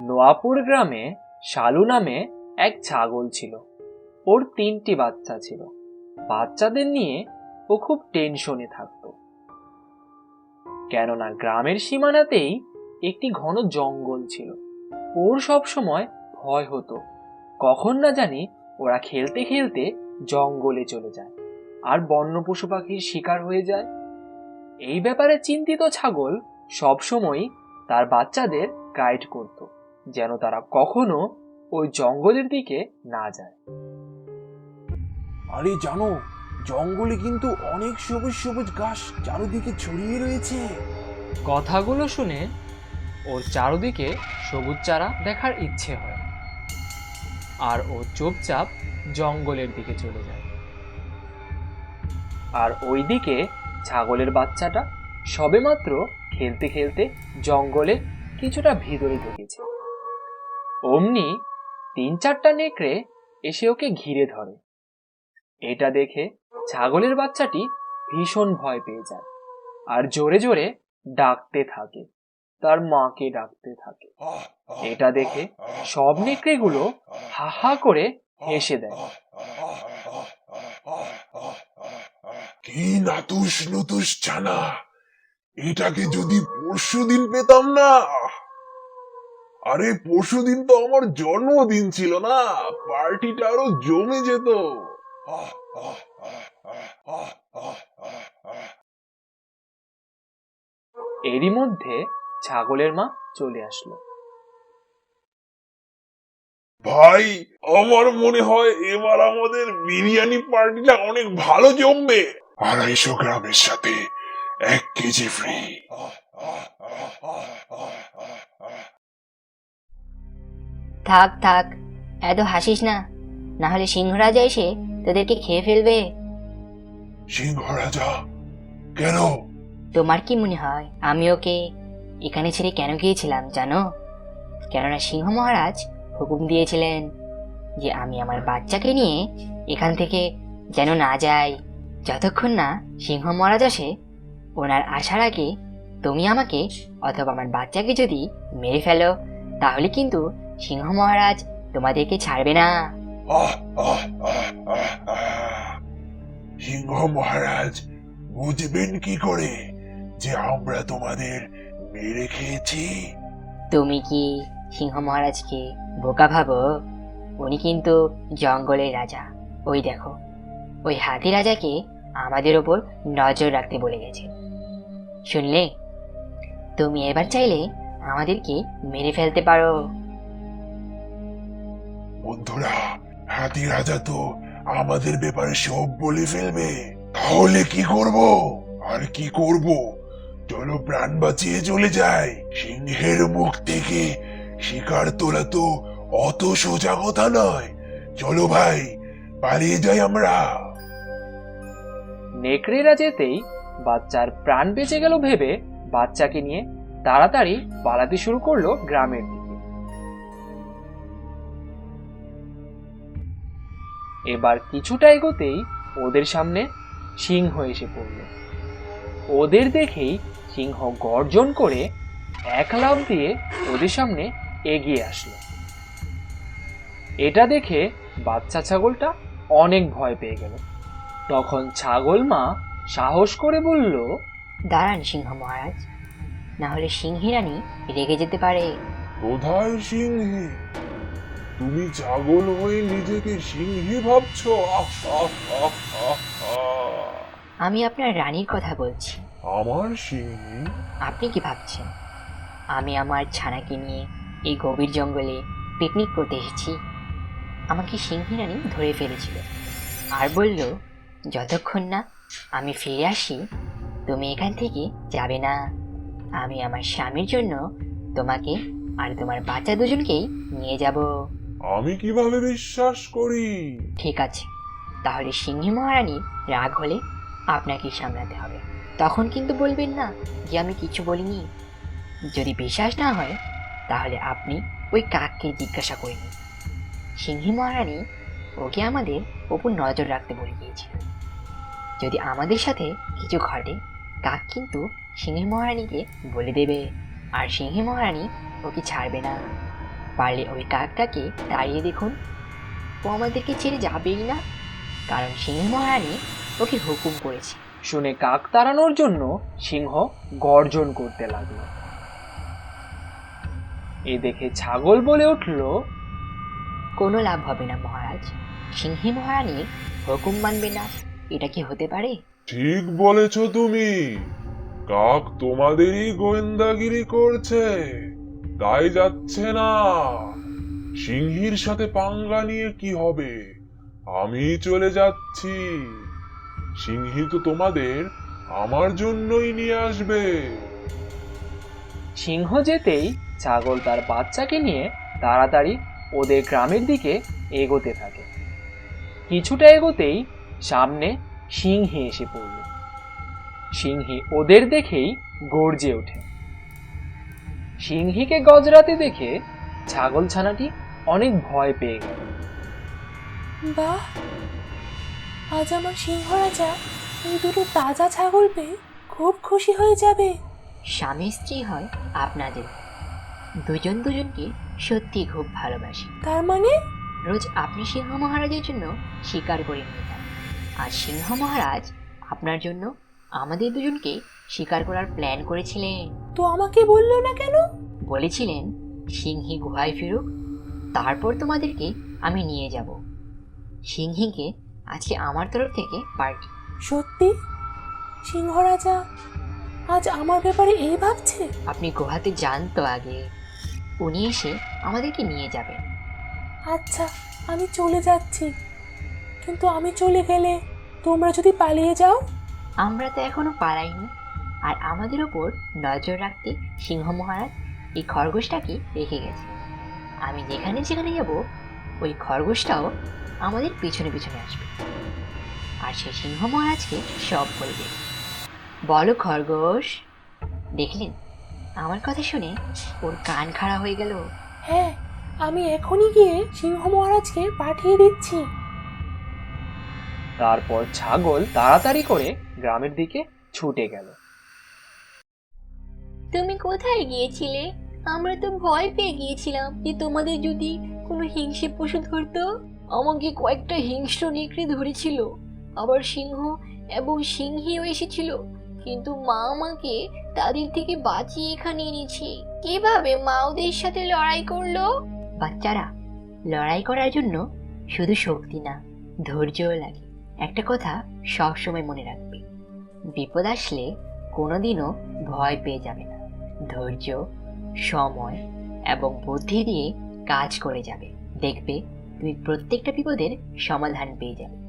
নোয়াপুর গ্রামে শালু নামে এক ছাগল ছিল। ওর তিনটি বাচ্চা ছিল। বাচ্চাদের নিয়ে ও খুব টেনশনে থাকতো। কেননা গ্রামের সীমানাতেই একটি ঘন জঙ্গল ছিল। ওর সব সময় ভয় হতো। কখন না জানি ওরা খেলতে খেলতে জঙ্গলে চলে যায় আর বন্য পশু পাখির শিকার হয়ে যায়। এই ব্যাপারে চিন্তিত ছাগল সবসময় তার বাচ্চাদের গাইড করত। যেন তারা কখনো ওই জঙ্গলের দিকে না যায়। আরে জানো জঙ্গলে কিন্তু অনেক সবুজ সবুজ ঘাস চারিদিকে ছড়িয়ে রয়েছে। কথাগুলো শুনে ওর চারদিকে সবুজ চারা দেখার ইচ্ছে হয়। আর ও চুপচাপ জঙ্গলের দিকে চলে যায়। আর ওইদিকে ছাগলের বাচ্চাটা সবেমাত্র খেলতে খেলতে জঙ্গলে কিছুটা ভিতরে ঢুকেছে। অমনি তিন চারটা নেকড়ে এসে ওকে ঘিরে ধরে। এটা দেখে ছাগলের বাচ্চাটি ভীষণ ভয় পেয়ে যায় আর জোরে জোরে ডাকতে থাকে, তার মাকে ডাকতে থাকে। এটা দেখে সব নেকড়েগুলো হা হা করে হেসে দেয়। কি নাতুস এটাকে যদি পরশু দিন পেতাম না আরে পরশু দিন তো আমার জন্মদিন ছিল না। পার্টিটা আরও জমে যেত। এরই মধ্যে ছাগলের মা চলে আসলো। ভাই আমার মনে হয় এবার আমাদের বিরিয়ানি পার্টিটা অনেক ভালো জমবে। আড়াইশো গ্রামের সাথে এক কেজি ফ্রি থাক থাক এত হাসিস না। না হলে সিংহরাজা এসে তোদেরকে খেয়ে ফেলবে। সিংহ রাজা কেন? তোমার কি মনে হয় আমি ওকে এখানে ছেড়ে কেন গিয়েছিলাম জানো? কেননা সিংহ মহারাজ হুকুম দিয়েছিলেন যে আমি আমার বাচ্চাকে নিয়ে এখান থেকে যেন না যাই। যতক্ষণ না সিংহ মহারাজ আসে ওনার আসার আগে তুমি আমাকে অথবা আমার বাচ্চাকে যদি মেরে ফেলো তাহলে কিন্তু সিংহ মহারাজ তোমাদেরকে ছাড়বে না। সিংহ মহারাজ বুঝবেন কি করে যে আমরা তোমাদের মেরে খেয়েছি? তুমি কি সিংহ মহারাজকে বোকা ভাবো? উনি কিন্তু জঙ্গলের রাজা। ওই দেখো ওই হাতি রাজাকে আমাদের ওপর নজর রাখতে বলে গেছে। শুনলে? তুমি এবার চাইলে আমাদেরকে মেরে ফেলতে পারো। বন্ধুরা, হাতি রাজা তো আমাদের ব্যাপারে সব বলে ফেলবে। তাহলে কি করব? আর কি করব? চলো প্রাণ বাঁচিয়ে চলে যাই। সিংহের মুখ থেকে শিকার তোলা তো অত সোজা কথা নয়। চলো ভাই, পালিয়ে যাই আমরা। নেকড়েরা যেতেই বাচ্চার প্রাণ বেঁচে গেল ভেবে বাচ্চাকে নিয়ে তাড়াতাড়ি পালাতে শুরু করল গ্রামের এবার কিছুটা এগোতেই ওদের সামনে সিংহ এসে পড়ল। ওদের দেখেই সিংহ গর্জন করে এক লাফ দিয়ে ওদের সামনে এগিয়ে আসলো। এটা দেখে বাচ্চা ছাগলটা অনেক ভয় পেয়ে গেল। তখন ছাগল মা সাহস করে বলল দাঁড়ান সিংহ মহারাজ না হলে সিংহিরানি রেগে যেতে পারে। কোথায় সিংহে? তুমি ছাগল হয়ে নিজেকে সিংহে ভাবছ। আমি আপনার রানীর কথা বলছি। আমার সিংহে? আপনি কি ভাবছেন? আমি আমার ছানাকে নিয়ে এই গভীর জঙ্গলে পিকনিক করতে এসেছি। আমাকে সিংহিরানি ধরে ফেলেছিল। আর বলল যতক্ষণ না আমি ফিরে আসি তুমি এখান থেকে যাবে না। আমি আমার স্বামীর জন্য তোমাকে আর তোমার বাচ্চা দুজনকেই নিয়ে যাব। আমি কীভাবে বিশ্বাস করি? ঠিক আছে। তাহলে সিংহী মহারানীর রাগ হলে আপনাকেই সামলাতে হবে। তখন কিন্তু বলবেন না যে আমি কিছু বলিনি। যদি বিশ্বাস না হয়, তাহলে আপনি ওই কাককে জিজ্ঞাসা করে নিন। সিংহী মহারানী ওকে আমাদের ওপর নজর রাখতে বলে গিয়েছিল যদি আমাদের সাথে কিছু ঘটে, কাক কিন্তু সিংহী মহারানীকে বলে দেবে। আর সিংহী মহারানী ওকে ছাড়বে না। পারলে ওই কাকটাকে দাঁড়িয়ে দেখুন। ও আমাদেরকে ছেড়ে যাবেই না। কারণ সিংহ মহারানী ওকে হুকুম করেছে। শুনে কাক তাড়ানোর জন্য সিংহ গর্জন করতে লাগল। এ দেখে ছাগল বলে উঠল কোনো লাভ হবে না মহারাজ। সিংহী মহারানীর হুকুম মানবে না। এটা কি হতে পারে? ঠিক বলেছ তুমি। কাক তোমাদেরই গোয়েন্দাগিরি করছে। তাই যাচ্ছে না। সিংহীর সাথে পাঙ্গা নিয়ে কি হবে? আমি চলে যাচ্ছি। সিংহী তো তোমাদের আমার জন্যই নিয়ে আসবে। সিংহ যেতেই ছাগল তার বাচ্চাকে নিয়ে তাড়াতাড়ি ওদের গ্রামের দিকে এগোতে থাকে। কিছুটা এগোতেই সামনে সিংহী এসে পড়ল। সিংহী ওদের দেখেই গর্জে ওঠে। সিংহীকে গজরাতে দেখে ছাগল ছানাটি অনেক ভয় পেয়ে গেল। বাহ! আজ আমার সিংহ রাজা এই দুটো তাজা ছাগল পেয়ে খুব খুশি হয়ে যাবে। স্বামী স্ত্রী হয় আপনাদের। দুজন দুজনকে সত্যি খুব ভালোবাসি। তার মানে? রোজ আপনি সিংহ মহারাজের জন্য শিকার করে নিতাম আর সিংহ মহারাজ আপনার জন্য আমাদের দুজনকে শিকার করার প্ল্যান করেছিলেন। তো আমাকে বলল না কেন? বলেছিলেন সিংহী গুহায় ফিরুক তারপর তোমাদেরকে আমি নিয়ে যাব। সিংহীকে আজকে আমার তরফ থেকে পার্টি। সত্যি? সিংহ রাজা আজ আমার ব্যাপারে এই ভাবছে? আপনি গুহাতে যান তো আগে। উনি এসে আমাদেরকে নিয়ে যাবেন। আচ্ছা আমি চলে যাচ্ছি। কিন্তু আমি চলে গেলে তোমরা যদি পালিয়ে যাও? আমরা তো এখনও পালাইনি। আর আমাদের ওপর নজর রাখতে সিংহ মহারাজ এই খরগোশটাকে রেখে গেছে। আমি যেখানে যেখানে যাব ওই খরগোশটাও আমাদের পিছনে পিছনে আসবে। আর সে সিংহ মহারাজকে সব বলবে বলো খরগোশ দেখলেন? আমার কথা শুনে ওর কান খাড়া হয়ে গেল। হ্যাঁ আমি এখনই গিয়ে সিংহ মহারাজকে পাঠিয়ে দিচ্ছি। তারপর ছাগল তাড়াতাড়ি করে গ্রামের দিকে ছুটে গেল। তুমি কোথায় গিয়েছিলে? আমরা তো ভয় পেয়ে গিয়েছিলাম যে তোমাদের যদি কোনো হিংসে পশু ধরতো। আমাকে কয়েকটা হিংস্র নেকড়ে ধরেছিল। আবার সিংহ এবং সিংহীও এসেছিল। কিন্তু মা আমাকে তাদের থেকে বাঁচিয়ে এখানে এনেছে। কীভাবে মা ওদের সাথে লড়াই করল? বাচ্চারা, লড়াই করার জন্য শুধু শক্তি না, ধৈর্যও লাগে। একটা কথা সবসময় মনে রাখবে। বিপদ আসলে কোনোদিনও ভয় পেয়ে যাবে না। ধৈর্য, সময় এবং বুদ্ধি দিয়ে কাজ করে যাবে। দেখবে, তুমি প্রত্যেকটা বিপদের সমাধান পেয়ে যাবে।